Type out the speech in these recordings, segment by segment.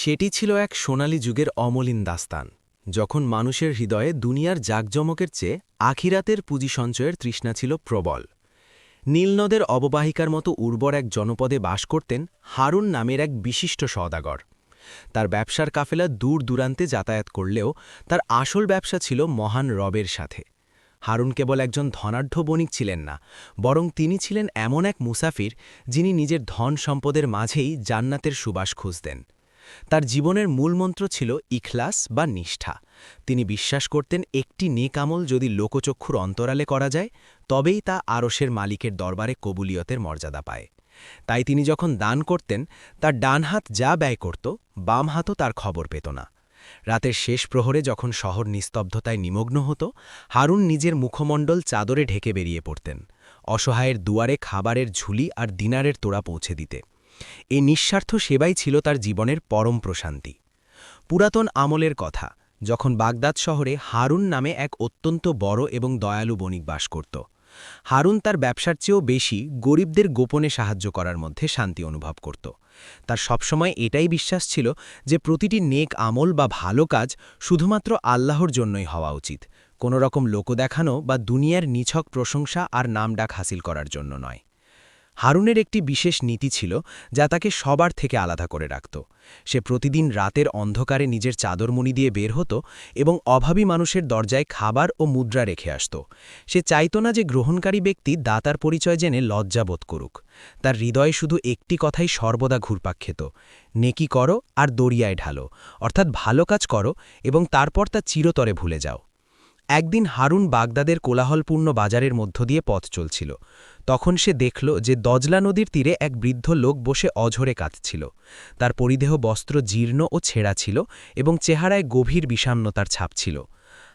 সেটি ছিল এক সোনালী যুগের অমলিন দাস্তান, যখন মানুষের হৃদয়ে দুনিয়ার জাকজমকের চেয়ে আখিরাতের পুঁজি সঞ্চয়ের তৃষ্ণা ছিল প্রবল। নীলনদের অববাহিকার মতো উর্বর এক জনপদে বাস করতেন হারুন নামের এক বিশিষ্ট সওদাগর। তার ব্যবসার কাফেলা দূর দূরান্তে যাতায়াত করলেও তার আসল ব্যবসা ছিল মহান রবের সাথে। হারুন কেবল একজন ধনাঢ্য বণিক ছিলেন না, বরং তিনি ছিলেন এমন এক মুসাফির যিনি নিজের ধন সম্পদের মাঝেই জান্নাতের সুবাস খুঁজতেন। তার জীবনের মূলমন্ত্র ছিল ইখলাস বা নিষ্ঠা। তিনি বিশ্বাস করতেন একটি নেক আমল যদি লোকচক্ষুর অন্তরালে করা যায়, তবেই তা আরসের মালিকের দরবারে কবুলিয়তের মর্যাদা পায়। তাই তিনি যখন দান করতেন, তার ডান হাত যা ব্যয় করত, বাম হাতও তার খবর পেত না। রাতের শেষ প্রহরে যখন শহর নিস্তব্ধতায় নিমগ্ন হতো, হারুন নিজের মুখমণ্ডল চাদরে ঢেকে বেরিয়ে পড়তেন। অসহায়ের দুয়ারে খাবারের ঝুলি আর দিনারের তোড়া পৌঁছে দিতে। এই নিঃস্বার্থ সেবাই ছিল তার জীবনের পরম প্রশান্তি। পুরাতন আমলের কথা, যখন বাগদাদ শহরে হারুন নামে এক অত্যন্ত বড় এবং দয়ালু বণিক বাস করত। হারুন তার ব্যবসার চেয়েও বেশি গরিবদের গোপনে সাহায্য করার মধ্যে শান্তি অনুভব করত। তার সবসময় এটাই বিশ্বাস ছিল যে প্রতিটি নেক আমল বা ভালো কাজ শুধুমাত্র আল্লাহর জন্যই হওয়া উচিত কোনো রকম লোক দেখানো বা দুনিয়ার নিছক প্রশংসা আর নামডাক হাসিল করার জন্য নয়। হারুনের একটি বিশেষ নীতি ছিল যা তাকে সবার থেকে আলাদা করে রাখত। সে প্রতিদিন রাতের অন্ধকারে নিজের চাদরমণি দিয়ে বের হতো এবং অভাবী মানুষের দরজায় খাবার ও মুদ্রা রেখে আসত। সে চাইত না যে গ্রহণকারী ব্যক্তি দাতার পরিচয় জেনে লজ্জাবোধ করুক। তার হৃদয়ে শুধু একটি কথাই সর্বদা ঘুরপাক খেত, নেকি করো আর দরিয়ায় ঢালো, অর্থাৎ ভালো কাজ করো এবং তারপর তা চিরতরে ভুলে যাও। একদিন হারুন বাগদাদের কোলাহলপূর্ণ বাজারের মধ্য দিয়ে পথ চলছিল। তখন সে দেখল যে দজলা নদীর তীরে এক বৃদ্ধ লোক বসে অঝরে কাঁদছিল। তার পরিদেহ বস্ত্র জীর্ণ ও ছেঁড়া ছিল এবং চেহারায় গভীর বিষান্নতার ছাপ ছিল।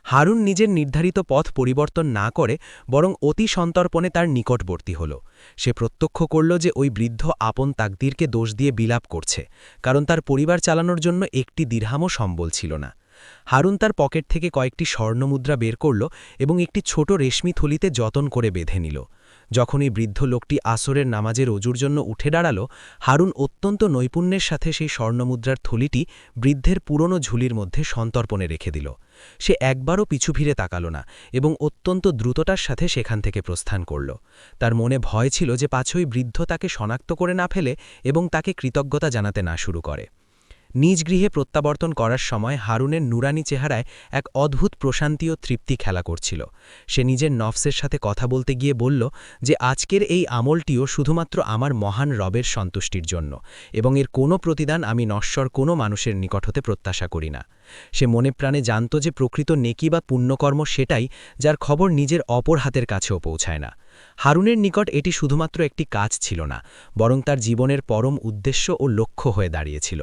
হারুন নিজের নির্ধারিত পথ পরিবর্তন না করে বরং অতি সন্তর্পণে তার নিকটবর্তী হল। সে প্রত্যক্ষ করল যে ওই বৃদ্ধ আপন তাকদিরকে দোষ দিয়ে বিলাপ করছে, কারণ তার পরিবার চালানোর জন্য একটি দীর্হামও সম্বল ছিল না। হারুন তার পকেট থেকে কয়েকটি স্বর্ণমুদ্রা বের করল এবং একটি ছোট রেশমি থলিতে যতন করে বেঁধে নিল। যখন এই বৃদ্ধ লোকটি আসরের নামাজের অজুর জন্য উঠে দাঁড়াল, হারুন অত্যন্ত নৈপুণ্যের সাথে সেই স্বর্ণমুদ্রার থলিটি বৃদ্ধের পুরনো ঝুলির মধ্যে সন্তর্পণে রেখে দিল। সে একবারও পিছু ফিরে তাকাল না এবং অত্যন্ত দ্রুততার সাথে সেখান থেকে প্রস্থান করল। তার মনে ভয় ছিল যে পাছই বৃদ্ধ তাকে শনাক্ত করে না ফেলে এবং তাকে কৃতজ্ঞতা জানাতে না শুরু করে। নিজ গৃহে প্রত্যাবর্তন করার সময় হারুনের নুরানি চেহারায় এক অদ্ভুত প্রশান্তি ও তৃপ্তি খেলা করছিল। সে নিজের নফসের সাথে কথা বলতে গিয়ে বলল যে, আজকের এই আমলটিও শুধুমাত্র আমার মহান রবের সন্তুষ্টির জন্য এবং এর কোনো প্রতিদান আমি নশ্বর কোনো মানুষের নিকট হতে প্রত্যাশা করি না। সে মনে প্রাণে জানত যে, প্রকৃত নেকি বা পুণ্যকর্ম সেটাই যার খবর নিজের অপর হাতের কাছেও পৌঁছায় না। হারুনের নিকট এটি শুধুমাত্র একটি কাজ ছিল না, বরং তার জীবনের পরম উদ্দেশ্য ও লক্ষ্য হয়ে দাঁড়িয়েছিল।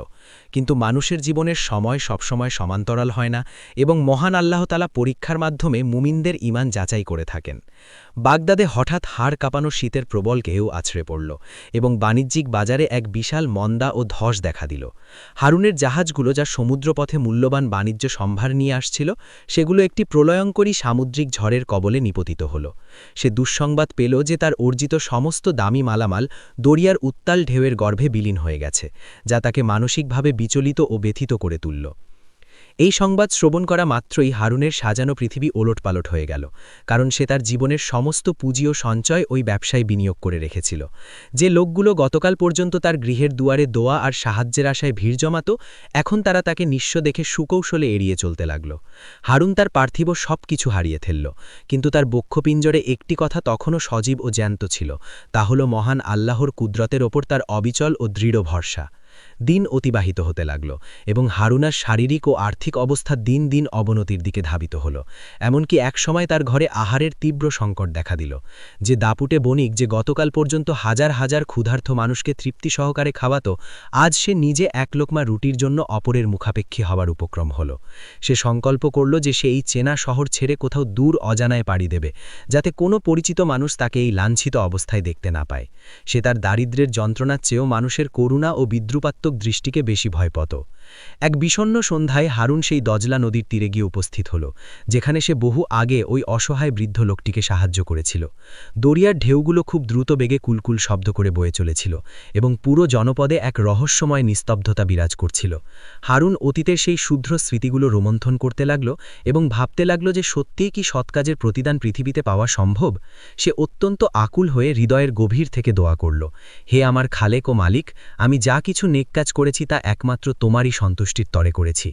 কিন্তু মানুষের জীবনের সময় সবসময় সমান্তরাল হয় না এবং মহান আল্লাহতালা পরীক্ষার মাধ্যমে মুমিনদের ইমান যাচাই করে থাকেন। বাগদাদে হঠাৎ হাড় কাঁপানো শীতের প্রবল কেউ আছড়ে পড়ল এবং বাণিজ্যিক বাজারে এক বিশাল মন্দা ও ধস দেখা দিল। হারুনের জাহাজগুলো যা সমুদ্রপথে মূল্যবান বাণিজ্য সম্ভার নিয়ে আসছিল, সেগুলো একটি প্রলয়ঙ্করী সামুদ্রিক ঝড়ের কবলে নিপতিত হল। সে দুঃসংবাদ পেল যে তার অর্জিত সমস্ত দামি মালামাল দরিয়ার উত্তাল ঢেউয়ের গর্ভে বিলীন হয়ে গেছে, যা তাকে মানসিকভাবে বিচলিত ও ব্যথিত করে তুলল। এই সংবাদ শ্রবণ করা মাত্রই হারুনের সাজানো পৃথিবী ওলটপালট হয়ে গেল, কারণ সে তার জীবনের সমস্ত পুঁজি ও সঞ্চয় ওই ব্যবসায় বিনিয়োগ করে রেখেছিল। যে লোকগুলো গতকাল পর্যন্ত তার গৃহের দুয়ারে দোয়া আর সাহায্যের আশায় ভিড় জমাত, এখন তারা তাকে নিঃস্ব দেখে সুকৌশলে এড়িয়ে চলতে লাগল। হারুন তার পার্থিব সব কিছু হারিয়ে ফেলল, কিন্তু তার বক্ষপিঞ্জরে একটি কথা তখনও সজীব ও জ্যান্ত ছিল, তা হল মহান আল্লাহর কুদরতের ওপর তার অবিচল ও দৃঢ় ভরসা। দিন অতিবাহিত হতে লাগল এবং হারুনার শারীরিক ও আর্থিক অবস্থা দিন দিন অবনতির দিকে ধাবিত হল। এমনকি একসময় তার ঘরে আহারের তীব্র সংকট দেখা দিল। যে দাপুটে বণিক যে গতকাল পর্যন্ত হাজার হাজার ক্ষুধার্থ মানুষকে তৃপ্তি সহকারে খাওয়াত, আজ সে নিজে এক লোকমা রুটির জন্য অপরের মুখাপেক্ষী হওয়ার উপক্রম হল। সে সংকল্প করল যে সে এই চেনা শহর ছেড়ে কোথাও দূর অজানায় পাড়ি দেবে, যাতে কোনো পরিচিত মানুষ তাকে এই লাঞ্ছিত অবস্থায় দেখতে না পায়। সে তার দারিদ্রের যন্ত্রণার চেয়েও মানুষের করুণা ও বিদ্রুপাত্মক নতমস্তক দৃষ্টিকে বেশি ভয় পত এক বিষণ্ণ সন্ধ্যায় হারুন সেই দজলা নদীর তীরে গিয়ে উপস্থিত হল, যেখানে সে বহু আগে ওই অসহায় বৃদ্ধ লোকটিকে সাহায্য করেছিল। দরিয়ার ঢেউগুলো খুব দ্রুত বেগে কুলকুল শব্দ করে বয়ে চলেছিল এবং পুরো জনপদে এক রহস্যময় নিস্তব্ধতা বিরাজ করছিল। হারুন অতীতের সেই শুদ্র স্মৃতিগুলো রোমন্থন করতে লাগল এবং ভাবতে লাগল যে সত্যিই কি সৎকাজের প্রতিদান পৃথিবীতে পাওয়া সম্ভব? সে অত্যন্ত আকুল হয়ে হৃদয়ের গভীর থেকে দোয়া করল, হে আমার খালেক ও মালিক, আমি যা কিছু নেক কাজ করেছি তা একমাত্র তোমারই সন্তুষ্টির তরে করেছি।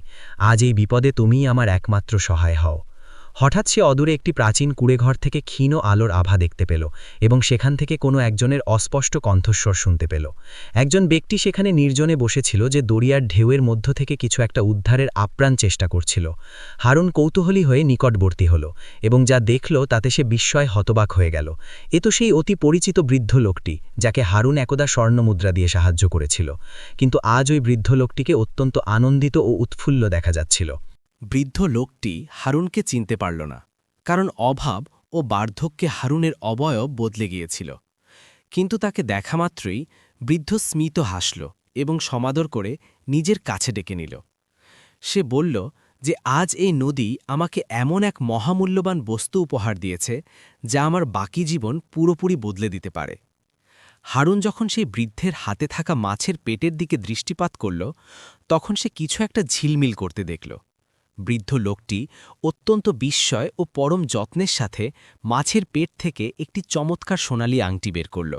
আজ এই বিপদে তুমিই আমার একমাত্র সহায় হও। হঠাৎ সে অদূরে একটি প্রাচীন কুড়েঘর থেকে ক্ষীণ আলোর আভা দেখতে পেল এবং সেখান থেকে কোনো একজনের অস্পষ্ট কণ্ঠস্বর শুনতে পেল। একজন ব্যক্তি সেখানে নির্জনে বসেছিল যে দরিয়ার ঢেউয়ের মধ্য থেকে কিছু একটা উদ্ধারের আপ্রাণ চেষ্টা করছিল। হারুন কৌতূহলী হয়ে নিকটবর্তী হল এবং যা দেখল তাতে সে বিস্ময় হতবাক হয়ে গেল। এ তো সেই অতি পরিচিত বৃদ্ধ লোকটি, যাকে হারুন একদা স্বর্ণমুদ্রা দিয়ে সাহায্য করেছিল। কিন্তু আজ ওই বৃদ্ধ লোকটিকে অত্যন্ত আনন্দিত ও উৎফুল্ল দেখা যাচ্ছিল। বৃদ্ধ লোকটি হারুনকে চিনতে পারল না, কারণ অভাব ও বার্ধক্যে হারুনের অবয়ব বদলে গিয়েছিল। কিন্তু তাকে দেখামাত্রই বৃদ্ধ স্মিত হাসল এবং সমাদর করে নিজের কাছে ডেকে নিল। সে বলল যে, আজ এই নদী আমাকে এমন এক মহামূল্যবান বস্তু উপহার দিয়েছে যা আমার বাকি জীবন পুরোপুরি বদলে দিতে পারে। হারুন যখন সেই বৃদ্ধের হাতে থাকা মাছের পেটের দিকে দৃষ্টিপাত করল, তখন সে কিছু একটা ঝিলমিল করতে দেখল। বৃদ্ধ লোকটি অত্যন্ত বিস্ময় ও পরম যত্নের সাথে মাছের পেট থেকে একটি চমৎকার সোনালি আংটি বের করল,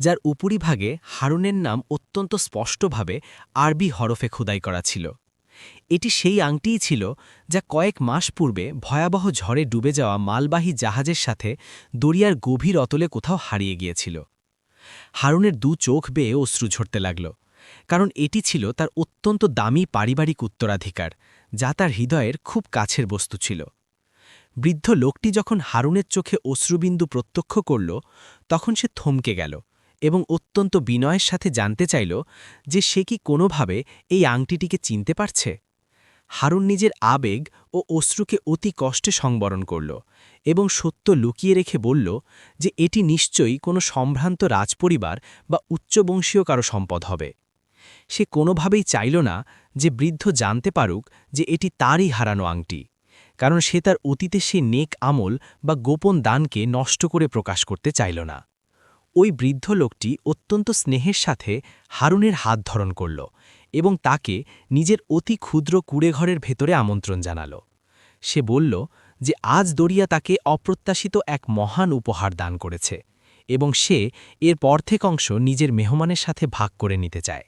যার উপরিভাগে হারুনের নাম অত্যন্ত স্পষ্টভাবে আরবি হরফে খোদাই করা ছিল। এটি সেই আংটিই ছিল যা কয়েক মাস পূর্বে ভয়াবহ ঝড়ে ডুবে যাওয়া মালবাহী জাহাজের সাথে দরিয়ার গভীর অতলে কোথাও হারিয়ে গিয়েছিল। হারুনের দু চোখ বেয়ে অশ্রু ঝরতে লাগল, কারণ এটি ছিল তার অত্যন্ত দামি পারিবারিক উত্তরাধিকার যা তার হৃদয়ের খুব কাছের বস্তু ছিল। বৃদ্ধ লোকটি যখন হারুনের চোখে অশ্রুবিন্দু প্রত্যক্ষ করল, তখন সে থমকে গেল এবং অত্যন্ত বিনয়ের সাথে জানতে চাইল যে সে কি কোনোভাবে এই আংটিটিকে চিনতে পারছে। হারুন নিজের আবেগ ও অশ্রুকে অতি কষ্টে সংবরণ করল এবং সত্য লুকিয়ে রেখে বলল যে এটি নিশ্চয়ই কোনো সম্ভ্রান্ত রাজপরিবার বা উচ্চবংশীয় কারও সম্পদ হবে। সে কোনোভাবেই চাইল না যে বৃদ্ধ জানতে পারুক যে এটি তারই হারানো আংটি, কারণ সে তার অতীতে সে নেক আমল বা গোপন দানকে নষ্ট করে প্রকাশ করতে চাইল না। ওই বৃদ্ধ লোকটি অত্যন্ত স্নেহের সাথে হারুনের হাত ধরন করল এবং তাকে নিজের অতি ক্ষুদ্র কুড়েঘরের ভেতরে আমন্ত্রণ জানাল। সে বলল যে আজ দরিয়া তাকে অপ্রত্যাশিত এক মহান উপহার দান করেছে এবং সে এর পর্থেক অংশ নিজের মেহমানের সাথে ভাগ করে নিতে চায়।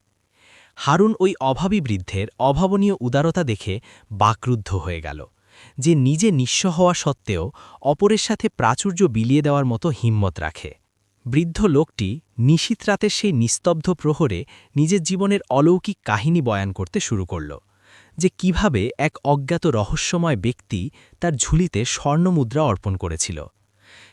হারুন ওই অভাবী বৃদ্ধের অভাবনীয় উদারতা দেখে বাকরুদ্ধ হয়ে গেল, যে নিজে নিঃস্ব হওয়া সত্ত্বেও অপরের সাথে প্রাচুর্য বিলিয়ে দেওয়ার মতো হিম্মত রাখে। বৃদ্ধ লোকটি নিশীত রাতের সেই নিস্তব্ধ প্রহরে নিজের জীবনের অলৌকিক কাহিনী বয়ান করতে শুরু করল, যে কীভাবে এক অজ্ঞাত রহস্যময় ব্যক্তি তার ঝুলিতে স্বর্ণমুদ্রা অর্পণ করেছিল।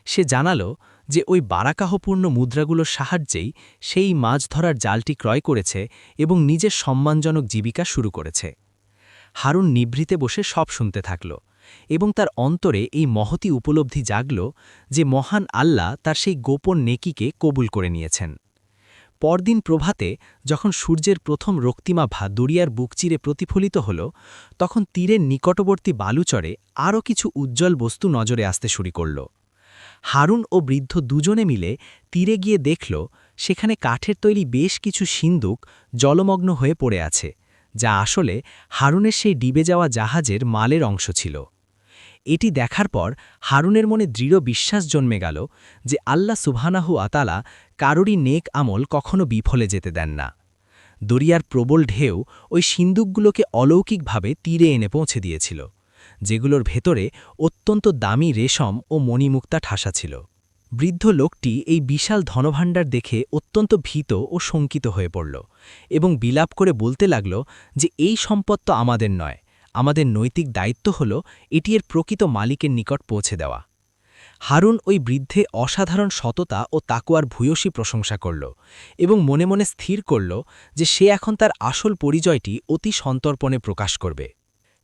সে জানালো যে ওই বারাকাহপূর্ণ মুদ্রাগুলোর সাহায্যেই সেই মাছ ধরার জালটি ক্রয় করেছে এবং নিজের সম্মানজনক জীবিকা শুরু করেছে। হারুন নিভৃতে বসে সব শুনতে থাকল এবং তার অন্তরে এই মহতি উপলব্ধি জাগল যে মহান আল্লাহ তার সেই গোপন নেকিকে কবুল করে নিয়েছেন। পরদিন প্রভাতে যখন সূর্যের প্রথম রক্তিমাভা দরিয়ার বুক চিরে প্রতিফলিত হল, তখন তীরের নিকটবর্তী বালুচরে আরও কিছু উজ্জ্বল বস্তু নজরে আসতে শুরু করল। হারুন ও বৃদ্ধ দুজনে মিলে তীরে গিয়ে দেখল, সেখানে কাঠের তৈরি বেশ কিছু সিন্দুক জলমগ্ন হয়ে পড়ে আছে, যা আসলে হারুনের সেই ডিবে যাওয়া জাহাজের মালের অংশ ছিল। এটি দেখার পর হারুনের মনে দৃঢ় বিশ্বাস জন্মে গেল যে আল্লাহ সুবহানাহু আতালা কারোরই নেক আমল কখনো বিফলে যেতে দেন না। দরিয়ার প্রবল ঢেউ ওই সিন্দুকগুলোকে অলৌকিকভাবে তীরে এনে পৌঁছে দিয়েছিল। যেগুলোর ভেতরে অত্যন্ত দামি রেশম ও মণিমুক্তা ঠাসা ছিল। বৃদ্ধ লোকটি এই বিশাল ধনভাণ্ডার দেখে অত্যন্ত ভীত ও শঙ্কিত হয়ে পড়ল এবং বিলাপ করে বলতে লাগল যে, এই সম্পদ তো আমাদের নয়। আমাদের নৈতিক দায়িত্ব হল এটি এর প্রকৃত মালিকের নিকট পৌঁছে দেওয়া। হারুন ওই বৃদ্ধে অসাধারণ সততা ও তাকুয়ার ভূয়সী প্রশংসা করল এবং মনে মনে স্থির করল যে, সে এখন তার আসল পরিচয়টি অতি সন্তর্পণে প্রকাশ করবে।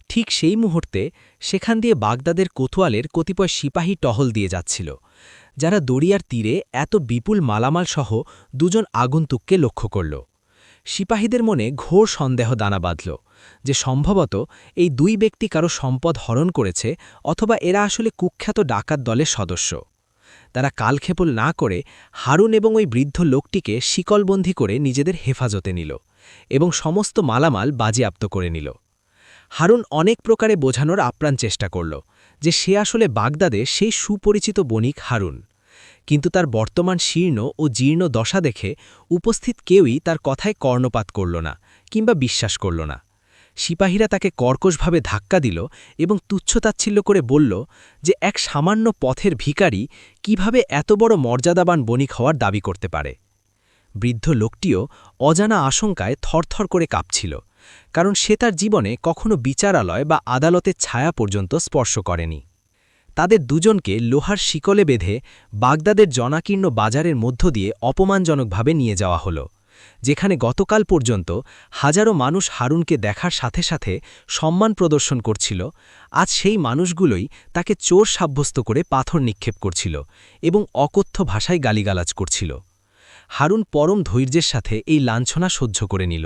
ঠিক সেই মুহূর্তে সেখান দিয়ে বাগদাদের কোতোয়ালের কতিপয় সিপাহী টহল দিয়ে যাচ্ছিল, যারা দরিয়ার তীরে এত বিপুল মালামাল সহ দুজন আগন্তুককে লক্ষ্য করল। সিপাহীদের মনে ঘোর সন্দেহ দানা বাঁধল যে সম্ভবত এই দুই ব্যক্তি কারও সম্পদ হরণ করেছে অথবা এরা আসলে কুখ্যাত ডাকাত দলের সদস্য। তারা কালক্ষেপল না করে হারুন এবং ওই বৃদ্ধ লোকটিকে শিকলবন্দি করে নিজেদের হেফাজতে নিল এবং সমস্ত মালামাল বাজেয়াপ্ত করে নিল। হারুন অনেক প্রকারে বোঝানোর আপ্রাণ চেষ্টা করল যে সে আসলে বাগদাদে সেই সুপরিচিত বণিক হারুন। কিন্তু তার বর্তমান শীর্ণ ও জীর্ণ দশা দেখে উপস্থিত কেউই তার কথায় কর্ণপাত করল না কিংবা বিশ্বাস করল না। সিপাহীরা তাকে কর্কশভাবে ধাক্কা দিল এবং তুচ্ছতাচ্ছিল্য করে বলল যে এক সামান্য পথের ভিখারি কীভাবে এত বড় মর্যাদাবান বণিক হওয়ার দাবি করতে পারে। বৃদ্ধ লোকটিও অজানা আশঙ্কায় থরথর করে কাঁপছিল। কারণ সে তার জীবনে কখনো বিচারালয় বা আদালতের ছায়া পর্যন্ত স্পর্শ করেনি। তাদের দুজনকে লোহার শিকলে বেঁধে বাগদাদের জনাকীর্ণ বাজারের মধ্য দিয়ে অপমানজনকভাবে নিয়ে যাওয়া হলো, যেখানে গতকাল পর্যন্ত হাজারো মানুষ হারুনকে দেখার সাথে সাথে সম্মান প্রদর্শন করছিল। আজ সেই মানুষগুলোই তাকে চোর সাব্যস্ত করে পাথর নিক্ষেপ করছিল এবং অকথ্য ভাষায় গালিগালাজ করছিল। হারুন পরম ধৈর্যের সাথে এই লাঞ্ছনা সহ্য করে নিল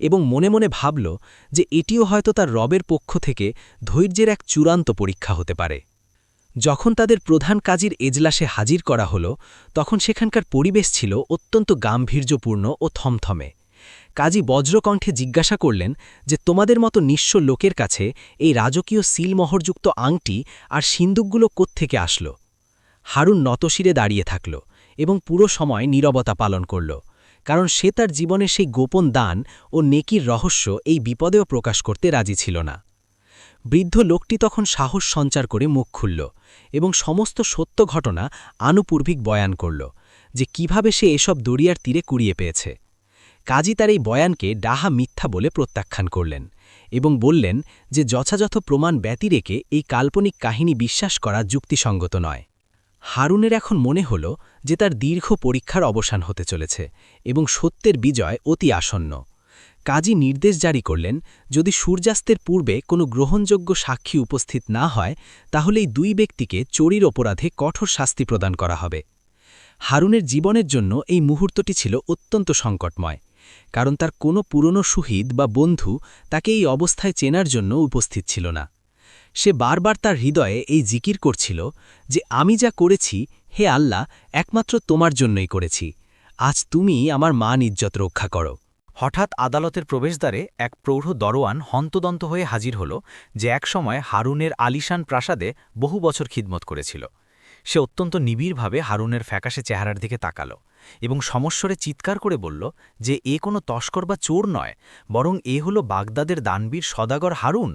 এবং মনে মনে ভাবল যে এটিও হয়তো তার রবের পক্ষ থেকে ধৈর্যের এক চূড়ান্ত পরীক্ষা হতে পারে। যখন তাদের প্রধান কাজীর এজলাসে হাজির করা হল, তখন সেখানকার পরিবেশ ছিল অত্যন্ত গাম্ভীর্যপূর্ণ ও থমথমে। কাজী বজ্রকণ্ঠে জিজ্ঞাসা করলেন যে, তোমাদের মতো নিঃস্ব লোকের কাছে এই রাজকীয় সিলমোহরযুক্ত আংটি আর সিন্দুকগুলো কোত্থেকে আসল? হারুন নতশিরে দাঁড়িয়ে থাকল। এবং পুরো সময় নীরবতা পালন করল, কারণ সে তার জীবনে সেই গোপন দান ও নেকির রহস্য এই বিপদেও প্রকাশ করতে রাজি ছিল না। বৃদ্ধ লোকটি তখন সাহস সঞ্চার করে মুখ খুলল এবং সমস্ত সত্য ঘটনা আনুপূর্বিক বয়ান করল যে কীভাবে সে এসব দরিয়ার তীরে কুড়িয়ে পেয়েছে। কাজী তার এই বয়ানকে ডাহা মিথ্যা বলে প্রত্যাখ্যান করলেন এবং বললেন যে যথাযথ প্রমাণ ব্যতি রেখে এই কাল্পনিক কাহিনী বিশ্বাস করা যুক্তিসঙ্গত নয়। হারুনের এখন মনে হল যে তার দীর্ঘ পরীক্ষার অবসান হতে চলেছে এবং সত্যের বিজয় অতি আসন্ন। কাজী নির্দেশ জারি করলেন, যদি সূর্যাস্তের পূর্বে কোনো গ্রহণযোগ্য সাক্ষী উপস্থিত না হয় তাহলে এই দুই ব্যক্তিকে চোরির অপরাধে কঠোর শাস্তি প্রদান করা হবে। হারুনের জীবনের জন্য এই মুহূর্তটি ছিল অত্যন্ত সংকটময়, কারণ তার কোনো পুরনো সুহিদ বা বন্ধু তাকে এই অবস্থায় চেনার জন্য উপস্থিত ছিল না। সে বারবার তার হৃদয়ে এই জিকির করছিল যে, আমি যা করেছি হে আল্লাহ, একমাত্র তোমার জন্যই করেছি। আজ তুমি আমার মান ইজ্জত রক্ষা করো। হঠাৎ আদালতের প্রবেশদ্বারে এক প্রৌঢ় দরোয়ান হন্তদন্ত হয়ে হাজির হল যে একসময় হারুনের আলিশান প্রাসাদে বহু বছর খিদমত করেছিল। সে অত্যন্ত নিবিড়ভাবে হারুনের ফ্যাকাশে চেহারার দিকে তাকাল এবং সমস্বরে চিৎকার করে বলল যে এ কোনো তস্কর বা চোর নয়, বরং এ হল বাগদাদের দানবীর সদাগর হারুন।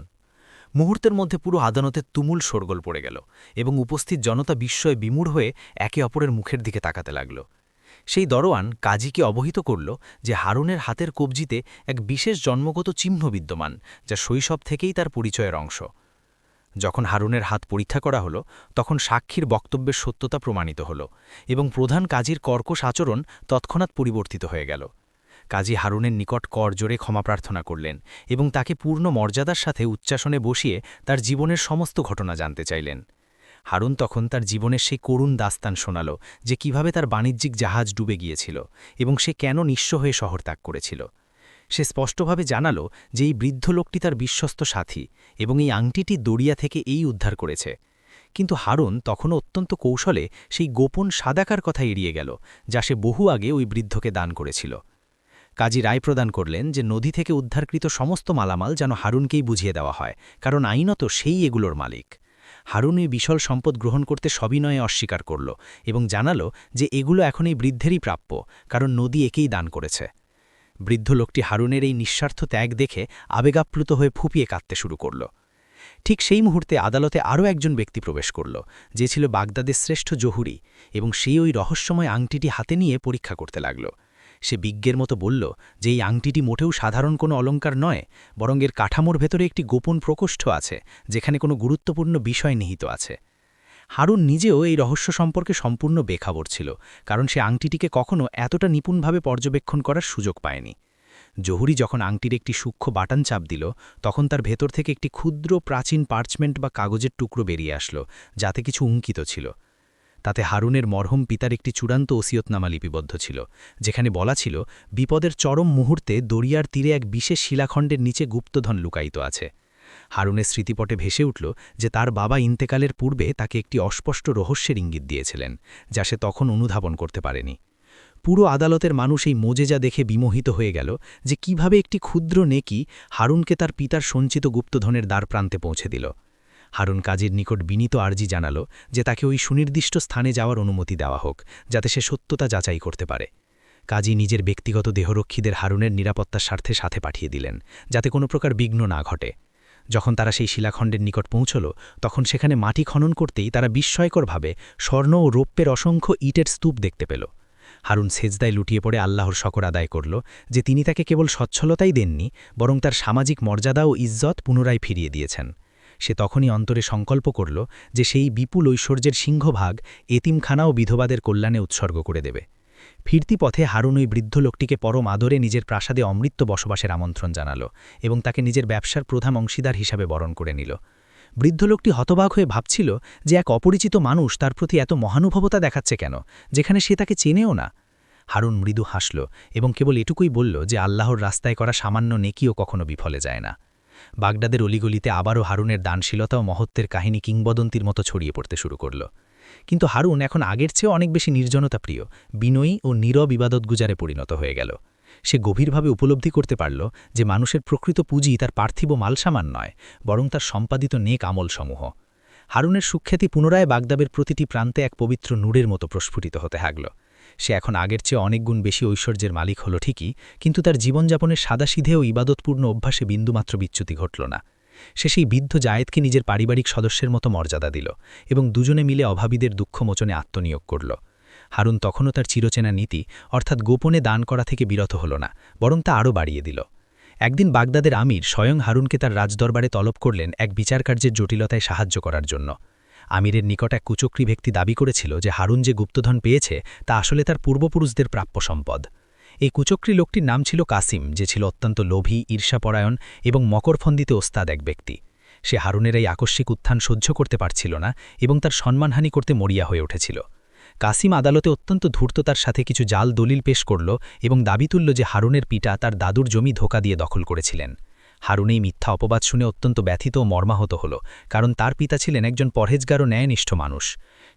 মুহূর্তের মধ্যে পুরো আদালতে তুমুল শোরগোল পড়ে গেল এবং উপস্থিত জনতা বিস্ময়ে বিমূঢ় হয়ে একে অপরের মুখের দিকে তাকাতে লাগল। সেই দরোয়ান কাজীকে অবহিত করল যে হারুনের হাতের কবজিতে এক বিশেষ জন্মগত চিহ্ন বিদ্যমান, যা শৈশব থেকেই তার পরিচয়ের অংশ। যখন হারুনের হাত পরীক্ষা করা হলো, তখন সাক্ষীর বক্তব্যের সত্যতা প্রমাণিত হল এবং প্রধান কাজীর কর্কশ আচরণ তৎক্ষণাৎ পরিবর্তিত হয়ে গেল। কাজী হারুনের নিকট কর জোরে ক্ষমা প্রার্থনা করলেন এবং তাকে পূর্ণ মর্যাদার সাথে উচ্চাসনে বসিয়ে তার জীবনের সমস্ত ঘটনা জানতে চাইলেন। হারুন তখন তার জীবনের সেই করুণ দাস্তান শোনাল যে কীভাবে তার বাণিজ্যিক জাহাজ ডুবে গিয়েছিল এবং সে কেন নিঃস্ব হয়ে শহর ত্যাগ করেছিল। সে স্পষ্টভাবে জানাল যে এই বৃদ্ধ লোকটি তার বিশ্বস্ত সাথী এবং এই আংটিটি দরিয়া থেকে এই উদ্ধার করেছে। কিন্তু হারুন তখনও অত্যন্ত কৌশলে সেই গোপন সাদাকার কথা এড়িয়ে গেল, যা সে বহু আগে ওই বৃদ্ধকে দান করেছিল। কাজী রায় প্রদান করলেন যে নদী থেকে উদ্ধারকৃত সমস্ত মালামাল যেন হারুনকেই বুঝিয়ে দেওয়া হয়, কারণ আইনত সেই এগুলোর মালিক। হারুন এই বিশাল সম্পদ গ্রহণ করতে সবিনয়ে অস্বীকার করল এবং জানালো যে এগুলো এখন এই বৃদ্ধেরই প্রাপ্য, কারণ নদী একেই দান করেছে। বৃদ্ধ লোকটি হারুনের এই নিঃস্বার্থ ত্যাগ দেখে আবেগাপ্লুত হয়ে ফুপিয়ে কাঁদতে শুরু করল। ঠিক সেই মুহূর্তে আদালতে আরও একজন ব্যক্তি প্রবেশ করল, যে ছিল বাগদাদের শ্রেষ্ঠ জহুরি এবং সেই ওই রহস্যময় আংটিটি হাতে নিয়ে পরীক্ষা করতে লাগল। সে বিজ্ঞের মতো বলল যে এই আংটিটি মোটেও সাধারণ কোনো অলঙ্কার নয়, বরং এর কাঠামোর ভেতরে একটি গোপন প্রকোষ্ঠ আছে, যেখানে কোনো গুরুত্বপূর্ণ বিষয় নিহিত আছে। হারুন নিজেও এই রহস্য সম্পর্কে সম্পূর্ণ বেখাবর ছিল, কারণ সে আংটিটিকে কখনও এতটা নিপুণভাবে পর্যবেক্ষণ করার সুযোগ পায়নি। জহুরি যখন আংটির একটি সূক্ষ্ম বাটান চাপ দিল, তখন তার ভেতর থেকে একটি ক্ষুদ্র প্রাচীন পার্চমেন্ট বা কাগজের টুকরো বেরিয়ে আসলো, যাতে কিছু অঙ্কিত ছিল। তাতে হারুনের মরহম পিতার একটি চূড়ান্ত ওসিয়তনামা লিপিবদ্ধ ছিল, যেখানে বলা ছিল, বিপদের চরম মুহূর্তে দরিয়ার তীরে এক বিশেষ শিলাখণ্ডের নিচে গুপ্তধন লুকায়িত আছে। হারুনের স্মৃতিপটে ভেসে উঠল যে তার বাবা ইন্তেকালের পূর্বে তাকে একটি অস্পষ্ট রহস্যের ইঙ্গিত দিয়েছিলেন, যা সে তখন অনুধাবন করতে পারেনি। পুরো আদালতের মানুষ এই মোজেজা দেখে বিমোহিত হয়ে গেল যে কীভাবে একটি ক্ষুদ্র নেকি হারুনকে তার পিতার সঞ্চিত গুপ্তধনের দ্বার প্রান্তে পৌঁছে দিল। হারুন কাজীর নিকট বিনীত আর্জি জানাল যে তাকে ওই সুনির্দিষ্ট স্থানে যাওয়ার অনুমতি দেওয়া হোক, যাতে সে সত্যতা যাচাই করতে পারে। কাজী নিজের ব্যক্তিগত দেহরক্ষীদের হারুনের নিরাপত্তার স্বার্থে সাথে পাঠিয়ে দিলেন, যাতে কোনো প্রকার বিঘ্ন না ঘটে। যখন তারা সেই শিলাখণ্ডের নিকট পৌঁছল, তখন সেখানে মাটি খনন করতেই তারা বিস্ময়করভাবে স্বর্ণ ও রৌপ্যের অসংখ্য ইটের স্তূপ দেখতে পেল। হারুন সেজদায় লুটিয়ে পড়ে আল্লাহর শকর আদায় করল যে তিনি তাকে কেবল সচ্ছলতাই দেননি, বরং তার সামাজিক মর্যাদা ও ইজ্জত পুনরায় ফিরিয়ে দিয়েছেন। সে তখনই অন্তরে সংকল্প করল যে সেই বিপুল ঐশ্বর্যের সিংহভাগ এতিমখানা ও বিধবাদের কল্যাণে উৎসর্গ করে দেবে। ফিরতি পথে হারুন ওই বৃদ্ধ লোকটিকে পরম আদরে নিজের প্রাসাদে অমৃত্য বসবাসের আমন্ত্রণ জানাল এবং তাকে নিজের ব্যবসার প্রধান অংশীদার হিসাবে বরণ করে নিল। বৃদ্ধ লোকটি হতবাক হয়ে ভাবছিল যে এক অপরিচিত মানুষ তার প্রতি এত মহানুভবতা দেখাচ্ছে কেন, যেখানে সে তাকে চেনেও না। হারুন মৃদু হাসল এবং কেবল এটুকুই বলল যে আল্লাহর রাস্তায় করা সামান্য নেকিও কখনো বিফলে যায় না। বাগদাদের অলিগলিতে আবারও হারুনের দানশীলতা ও মহত্বের কাহিনী কিংবদন্তির মতো ছড়িয়ে পড়তে শুরু করল। কিন্তু হারুন এখন আগের চেয়েও অনেক বেশি নির্জনতা প্রিয়, বিনয়ী ও নীরব ইবাদত গুজারে পরিণত হয়ে গেল। সে গভীরভাবে উপলব্ধি করতে পারল যে মানুষের প্রকৃত পুঁজি তার পার্থিব মালসামান নয়, বরং তার সম্পাদিত নেক আমলসমূহ। হারুনের সুখ্যাতি পুনরায় বাগদাবের প্রতিটি প্রান্তে এক পবিত্র নূরের মতো প্রস্ফুটিত হতে থাকল সে এখন আগের চেয়ে অনেক গুণ বেশি ঐশ্বর্যের মালিক হল ঠিকই, কিন্তু তার জীবনযাপনের সাদাসিধে ও ইবাদতপূর্ণ অভ্যাসে বিন্দুমাত্র বিচ্যুতি ঘটল না। সে সেই বৃদ্ধ জায়েদকে নিজের পারিবারিক সদস্যের মতো মর্যাদা দিল এবং দুজনে মিলে অভাবীদের দুঃখমোচনে আত্মনিয়োগ করল। হারুন তখনও তার চিরচেনা নীতি, অর্থাৎ গোপনে দান করা থেকে বিরত হল না, বরং তা আরও বাড়িয়ে দিল। একদিন বাগদাদের আমির স্বয়ং হারুনকে তার রাজদরবারে তলব করলেন এক বিচারকার্যের জটিলতায় সাহায্য করার জন্য। আমিরের নিকট এক কুচক্রী ব্যক্তি দাবি করেছিল যে হারুন যে গুপ্তধন পেয়েছে, তা আসলে তার পূর্বপুরুষদের প্রাপ্য সম্পদ। এই কুচক্রী লোকটির নাম ছিল কাসিম, যে ছিল অত্যন্ত লোভী, ঈর্ষাপরায়ণ এবং মকরফন্দিতে ওস্তাদ এক ব্যক্তি। সে হারুনের এই আকস্মিক উত্থান সহ্য করতে পারছিল না এবং তার সম্মানহানি করতে মরিয়া হয়ে উঠেছিল। কাসিম আদালতে অত্যন্ত ধূর্ততার সাথে কিছু জাল দলিল পেশ করল এবং দাবি তুলল যে হারুনের পিতা তার দাদুর জমি ধোকা দিয়ে দখল করেছিলেন। হারুন এই মিথ্যা অপবাদ শুনে অত্যন্ত ব্যথিত ও মর্মাহত হল, কারণ তার পিতা ছিলেন একজন পরহেজগার ও ন্যায়নিষ্ঠ মানুষ।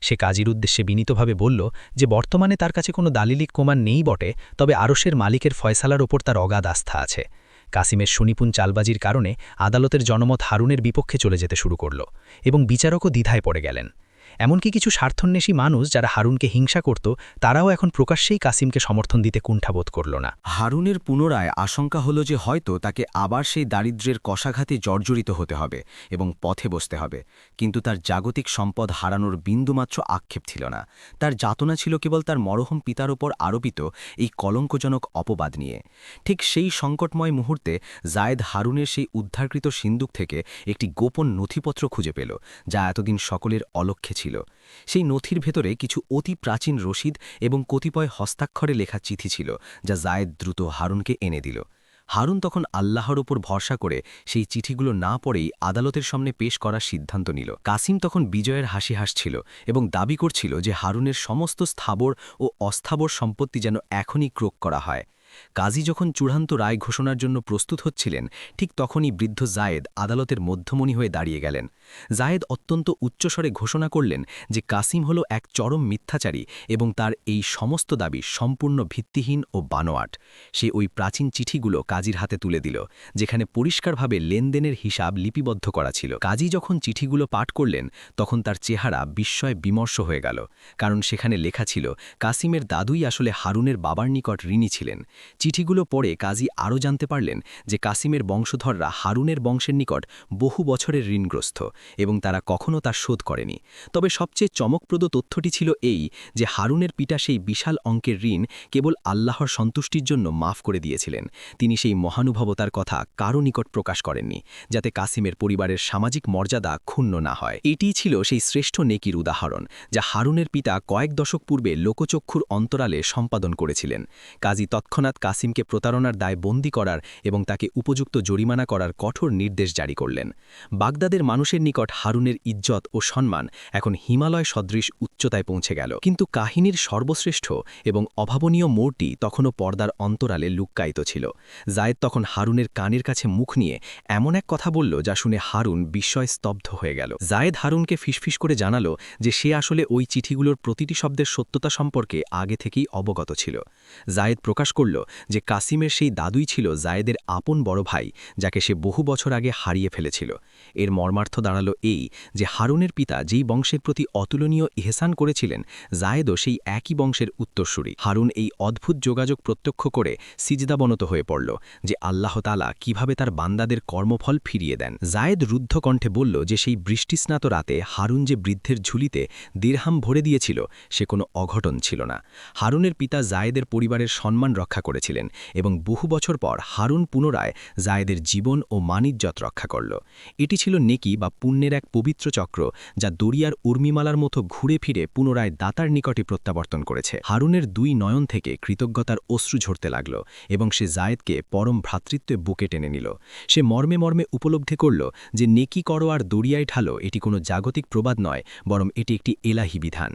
সে কাজীর উদ্দেশ্যে বিনীতভাবে বলল যে, বর্তমানে তার কাছে কোনো দালিলিক কোমান নেই বটে, তবে আরসের মালিকের ফয়সালার ওপর তার অগাধ আস্থা আছে। কাসিমের সুনিপুণ চালবাজির কারণে আদালতের জনমত হারুনের বিপক্ষে চলে যেতে শুরু করল এবং বিচারকও দ্বিধায় পড়ে গেলেন। এমনকি কিছু স্বার্থন্বেষী মানুষ যারা হারুনকে হিংসা করত, তারাও এখন প্রকাশ্যেই কাসিমকে সমর্থন দিতে কুণ্ঠাবোধ করল না। হারুনের পুনরায় আশঙ্কা হল যে হয়তো তাকে আবার সেই দারিদ্র্যের কষাঘাতে জর্জরিত হতে হবে এবং পথে বসতে হবে। কিন্তু তার জাগতিক সম্পদ হারানোর বিন্দুমাত্র আক্ষেপ ছিল না। তার যাতনা ছিল কেবল তার মরহম পিতার ওপর আরোপিত এই কলঙ্কজনক অপবাদ নিয়ে। ঠিক সেই সংকটময় মুহূর্তে জায়েদ হারুনের সেই উদ্ধারকৃত সিন্দুক থেকে একটি গোপন নথিপত্র খুঁজে পেল, যা এতদিন সকলের অলক্ষ্যে ছিল। সেই নথির ভেতরে কিছু অতি প্রাচীন রসিদ এবং কতিপয় হস্তাক্ষরে লেখা চিঠি ছিল, যা জায়েদ দ্রুত হারুনকে এনে দিল। হারুন তখন আল্লাহর ওপর ভরসা করে সেই চিঠিগুলো না পড়েই আদালতের সামনে পেশ করার সিদ্ধান্ত নিল। কাসিম তখন বিজয়ের হাসি হাসছিল এবং দাবি করছিল যে হারুনের সমস্ত স্থাবর ও অস্থাবর সম্পত্তি যেন এখনই ক্রোক করা হয়। কাজী যখন চূড়ান্ত রায় ঘোষণার জন্য প্রস্তুত হচ্ছিলেন, ঠিক তখনই বৃদ্ধ জায়েদ আদালতের মধ্যমণি হয়ে দাঁড়িয়ে গেলেন। জায়েদ অত্যন্ত উচ্চস্বরে ঘোষণা করলেন যে কাসিম হল এক চরম মিথ্যাচারী এবং তার এই সমস্ত দাবি সম্পূর্ণ ভিত্তিহীন ও বানোয়াট। সে ওই প্রাচীন চিঠিগুলো কাজীর হাতে তুলে দিল, যেখানে পরিষ্কারভাবে লেনদেনের হিসাব লিপিবদ্ধ করা ছিল। কাজী যখন চিঠিগুলো পাঠ করলেন, তখন তার চেহারা বিস্ময় বিমর্ষ হয়ে গেল, কারণ সেখানে লেখা ছিল, কাসিমের দাদুই আসলে হারুনের বাবার নিকট ঋণী ছিলেন। চিঠিগুলো পড়ে কাজী আরও জানতে পারলেন যে কাসিমের বংশধররা হারুনের বংশের নিকট বহু বছরের ঋণগ্রস্ত এবং তারা কখনও তার শোধ করেনি। তবে সবচেয়ে চমকপ্রদ তথ্যটি ছিল এই যে হারুনের পিতা সেই বিশাল অঙ্কের ঋণ কেবল আল্লাহর সন্তুষ্টির জন্য মাফ করে দিয়েছিলেন। তিনি সেই মহানুভবতার কথা কারও নিকট প্রকাশ করেননি, যাতে কাসিমের পরিবারের সামাজিক মর্যাদা ক্ষুণ্ণ না হয়। এটিই ছিল সেই শ্রেষ্ঠ নেকির উদাহরণ, যা হারুনের পিতা কয়েক দশক পূর্বে লোকচক্ষুর অন্তরালে সম্পাদন করেছিলেন। কাজী তৎক্ষণাৎ বাগদাদ কাসিমকে প্রতারণার দায় বন্দি করার এবং তাকে উপযুক্ত জরিমানা করার কঠোর নির্দেশ জারি করলেন। বাগদাদের মানুষের নিকট হারুনের ইজ্জত ও সম্মান এখন হিমালয় সদৃশ উচ্চতায় পৌঁছে গেল। কিন্তু কাহিনীর সর্বশ্রেষ্ঠ এবং অভাবনীয় মোড়টি তখনও পর্দার অন্তরালে লুক্কায়িত ছিল। জায়েদ তখন হারুনের কানের কাছে মুখ নিয়ে এমন এক কথা বলল যা শুনে হারুন বিস্ময় স্তব্ধ হয়ে গেল। জায়েদ হারুনকে ফিসফিস করে জানালো যে সে আসলে ওই চিঠিগুলোর প্রতিটি শব্দের সত্যতা সম্পর্কে আগে থেকেই অবগত ছিল। জায়েদ প্রকাশ করল যে কাসিমের সেই দাদুই ছিল জায়েদের আপন বড় ভাই, যাকে সে বহু বছর আগে হারিয়ে ফেলেছিল। এর মর্মার্থ দাঁড়াল এই যে হারুনের পিতা যেই বংশের প্রতি অতুলনীয় ইহসান করেছিলেন, জায়েদও সেই একই বংশের উত্তরসূরি। হারুন এই অদ্ভুত যোগাযোগ প্রত্যক্ষ করে সিজদাবনত হয়ে পড়ল যে আল্লাহ তালা কীভাবে তার বান্দাদের কর্মফল ফিরিয়ে দেন। জায়েদ রুদ্ধ কণ্ঠে বলল যে সেই বৃষ্টিস্নাত রাতে হারুন যে বৃদ্ধের ঝুলিতে দীর্হাম ভরে দিয়েছিল, সে কোনো অঘটন ছিল না। হারুনের পিতা জায়েদের পরিবারের সম্মান রক্ষা করেছিলেন এবং বহু বছর পর হারুন পুনরায় জায়েদের জীবন ও মানিজ্যত রক্ষা করল। এটি ছিল নেকি বা পুণ্যের এক পবিত্র চক্র যা দরিয়ার উর্মিমালার মতো ঘুরে ফিরে পুনরায় দাতার নিকটে প্রত্যাবর্তন করেছে। হারুনের দুই নয়ন থেকে কৃতজ্ঞতার অশ্রু ঝরতে লাগল এবং সে জায়েদকে পরম ভ্রাতৃত্বে বুকে টেনে নিল। সে মর্মে মর্মে উপলব্ধি করল যে নেকি করো আর দরিয়ায় ঢালো এটি কোনো জাগতিক প্রবাদ নয়, বরং এটি একটি এলাহি বিধান।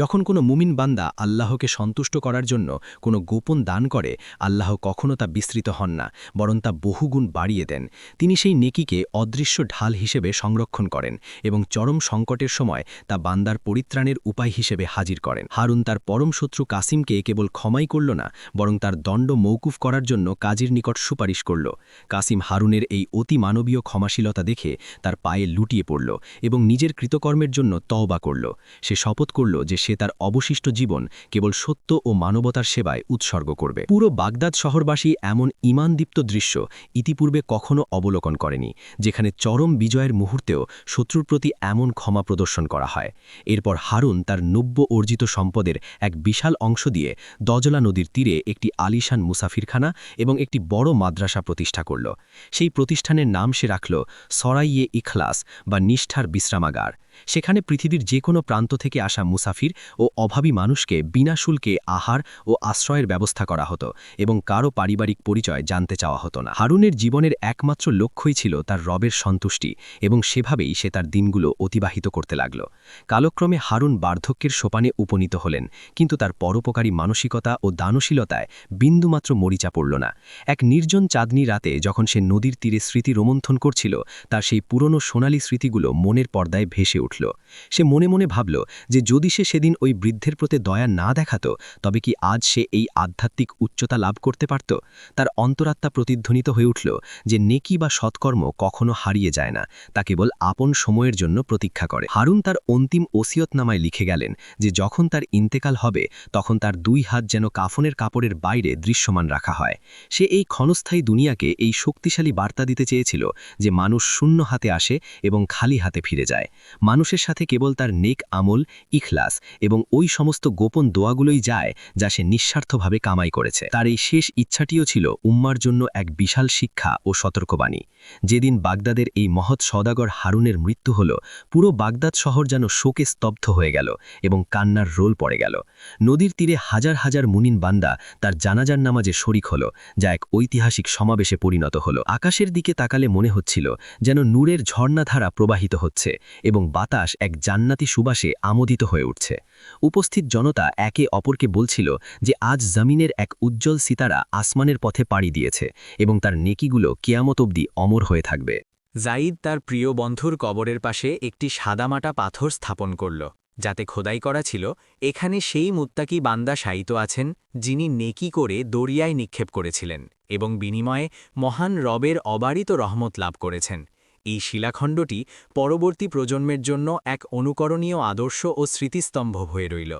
যখন কোনো মুমিন বান্দা আল্লাহকে সন্তুষ্ট করার জন্য কোনো গোপন দান করে, আল্লাহ কখনো তা বিস্তৃত হন না, বরং তা বহুগুণ বাড়িয়ে দেন। তিনি সেই নেকিকে অদৃশ্য ঢাল হিসেবে সংরক্ষণ করেন এবং চরম সংকটের সময় তা বান্দার পরিত্রাণের উপায় হিসেবে হাজির করেন। হারুন তার পরম শত্রু কাসিমকে কেবল ক্ষমাই করল না, বরং তার দণ্ড মৌকুফ করার জন্য কাজীর নিকট সুপারিশ করল। কাসিম হারুনের এই অতি মানবীয় ক্ষমাশীলতা দেখে তার পায়ে লুটিয়ে পড়ল এবং নিজের কৃতকর্মের জন্য তওবা করল। সে শপথ করল যে সে তার অবশিষ্ট জীবন কেবল সত্য ও মানবতার সেবায় উৎসর্গ করবে। পুরো বাগদাদ শহরবাসী এমন ইমানদীপ্ত দৃশ্য ইতিপূর্বে কখনো অবলোকন করেনি, যেখানে চরম বিজয়ের মুহূর্তেও শত্রুর প্রতি এমন ক্ষমা প্রদর্শন করা হয়। এরপর হারুন তার নব্য অর্জিত সম্পদের এক বিশাল অংশ দিয়ে দজলা নদীর তীরে একটি আলিশান মুসাফিরখানা এবং একটি বড় মাদ্রাসা প্রতিষ্ঠা করল। সেই প্রতিষ্ঠানের নাম সে রাখল সরাইয়ে ইখলাস বা নিষ্ঠার বিশ্রামাগার। সেখানে পৃথিবীর যে কোনো প্রান্ত থেকে আসা মুসাফির ও অভাবী মানুষকে বিনা শুল্কে আহার ও আশ্রয়ের ব্যবস্থা করা হতো এবং কারও পারিবারিক পরিচয় জানতে চাওয়া হতো না। হারুনের জীবনের একমাত্র লক্ষ্যই ছিল তার রবের সন্তুষ্টি এবং সেভাবেই সে তার দিনগুলো অতিবাহিত করতে লাগল। কালক্রমে হারুন বার্ধক্যের সোপানে উপনীত হলেন, কিন্তু তার পরোপকারী মানসিকতা ও দানশীলতায় বিন্দুমাত্র মরিচা পড়ল না। এক নির্জন চাঁদনি রাতে যখন সে নদীর তীরে স্মৃতি রোমন্থন করছিল, তার সেই পুরনো সোনালী স্মৃতিগুলো মনের পর্দায় ভেসে উঠল। সে মনে মনে ভাবল যে যদি সে সেদিন ওই বৃদ্ধের প্রতি দয়া না দেখাত, তবে কি আজ সে এই আধ্যাত্মিক উচ্চতা লাভ করতে পারত? তার অন্তরাত্মা প্রতিধ্বনিত হয়ে উঠল যে নেকি বা সৎকর্ম কখনো হারিয়ে যায় না, তা কেবল আপন সময়ের জন্য প্রতীক্ষা করে। হারুন তার অন্তিম ওসিয়তনামায় লিখে গেলেন যে যখন তার ইন্তেকাল হবে, তখন তার দুই হাত যেন কাফনের কাপড়ের বাইরে দৃশ্যমান রাখা হয়। সে এই ক্ষণস্থায়ী দুনিয়াকে এই শক্তিশালী বার্তা দিতে চেয়েছিল যে মানুষ শূন্য হাতে আসে এবং খালি হাতে ফিরে যায়। মানুষের সাথে কেবল তার নেক আমল, ইখলাস এবং ওই সমস্ত গোপন দোয়াগুলোই যায় যা সে নিঃস্বার্থভাবে কামাই করেছে। তার এই শেষ ইচ্ছাটিও ছিল উম্মার জন্য এক বিশাল শিক্ষা ও সতর্কবাণী। যেদিন বাগদাদের এই মহৎ সদাগর হারুনের মৃত্যু হল, পুরো বাগদাদ শহর যেন শোকে স্তব্ধ হয়ে গেল এবং কান্নার রোল পড়ে গেল। নদীর তীরে হাজার হাজার মুনিন বান্দা তার জানাজার নামাজে শরিক হল, যা এক ঐতিহাসিক সমাবেশে পরিণত হল। আকাশের দিকে তাকালে মনে হচ্ছিল যেন নূরের ঝর্ণাধারা প্রবাহিত হচ্ছে এবং বাতাস এক জান্নাতি সুবাসে আমোদিত হয়ে উঠছে। উপস্থিত জনতা একে অপরকে বলছিল যে আজ জমিনের এক উজ্জ্বল সিতারা আসমানের পথে পাড়ি দিয়েছে এবং তার নেকিগুলো কেয়ামত অবধি অমর হয়ে থাকবে। জাইদ তার প্রিয় বন্ধুর কবরের পাশে একটি সাদামাটা পাথর স্থাপন করল, যাতে খোদাই করা ছিল, এখানে সেই মুত্তাকি বান্দা শায়িত আছেন, যিনি নেকি করে দরিয়ায় নিক্ষেপ করেছিলেন এবং বিনিময়ে মহান রবের অবারিত রহমত লাভ করেছেন। এই শিলাখণ্ডটি পরবর্তী প্রজন্মের জন্য এক অনুকরণীয় আদর্শ ও স্মৃতিস্তম্ভ হয়ে রইল।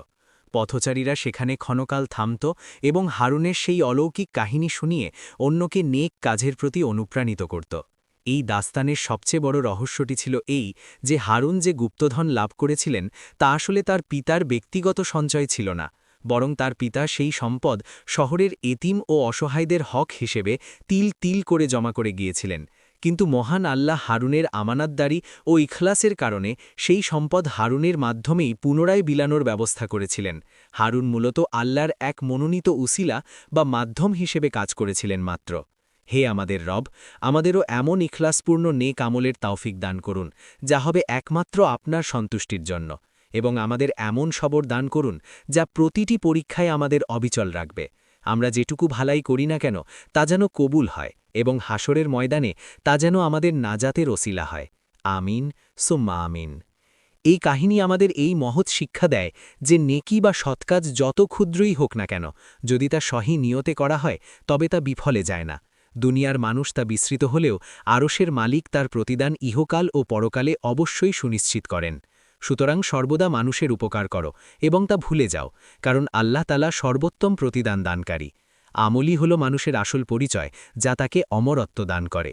পথচারীরা সেখানে ক্ষণকাল থামত এবং হারুনের সেই অলৌকিক কাহিনী শুনিয়ে অন্যকে নেক কাজের প্রতি অনুপ্রাণিত করত। এই দাস্তানের সবচেয়ে বড় রহস্যটি ছিল এই যে হারুন যে গুপ্তধন লাভ করেছিলেন, তা আসলে তার পিতার ব্যক্তিগত সঞ্চয় ছিল না, বরং তার পিতা সেই সম্পদ শহরের এতিম ও অসহায়দের হক হিসেবে তিল তিল করে জমা করে গিয়েছিলেন। কিন্তু মহান আল্লাহ হারুনের আমানাতদারি ও ইখলাসের কারণে সেই সম্পদ হারুনের মাধ্যমেই পুনরায় বিলানোর ব্যবস্থা করেছিলেন। হারুন মূলত আল্লাহর এক মনোনীত উসিলা বা মাধ্যম হিসেবে কাজ করেছিলেন মাত্র। হে আমাদের রব, আমাদেরও এমন ইখলাসপূর্ণ নেক আমলের তাওফিক দান করুন, যা হবে একমাত্র আপনার সন্তুষ্টির জন্য, এবং আমাদের এমন সবর দান করুন, যা প্রতিটি পরীক্ষায় আমাদের অবিচল রাখবে। আমরা যেটুকু ভালাই করি না কেন, তা যেন কবুল হয় এবং হাসরের ময়দানে তা যেন আমাদের নাজাতের ওসিলা হয়। আমিন, সুম্মা আমিন। এই কাহিনী আমাদের এই মহৎ শিক্ষা দেয় যে নেকি বা সৎকাজ যত ক্ষুদ্রই হোক না কেন, যদি তা সহি নিয়তে করা হয়, তবে তা বিফলে যায় না। দুনিয়ার মানুষ তা বিস্তৃত হলেও আরশের মালিক তার প্রতিদান ইহকাল ও পরকালে অবশ্যই সুনিশ্চিত করেন। সুতরাং সর্বদা মানুষের উপকার করো এবং তা ভুলে যাও, কারণ আল্লাহ তালা সর্বোত্তম প্রতিদান দানকারী। আমলি হল মানুষের আসল পরিচয়, যা তাকে অমরত্ব দান করে।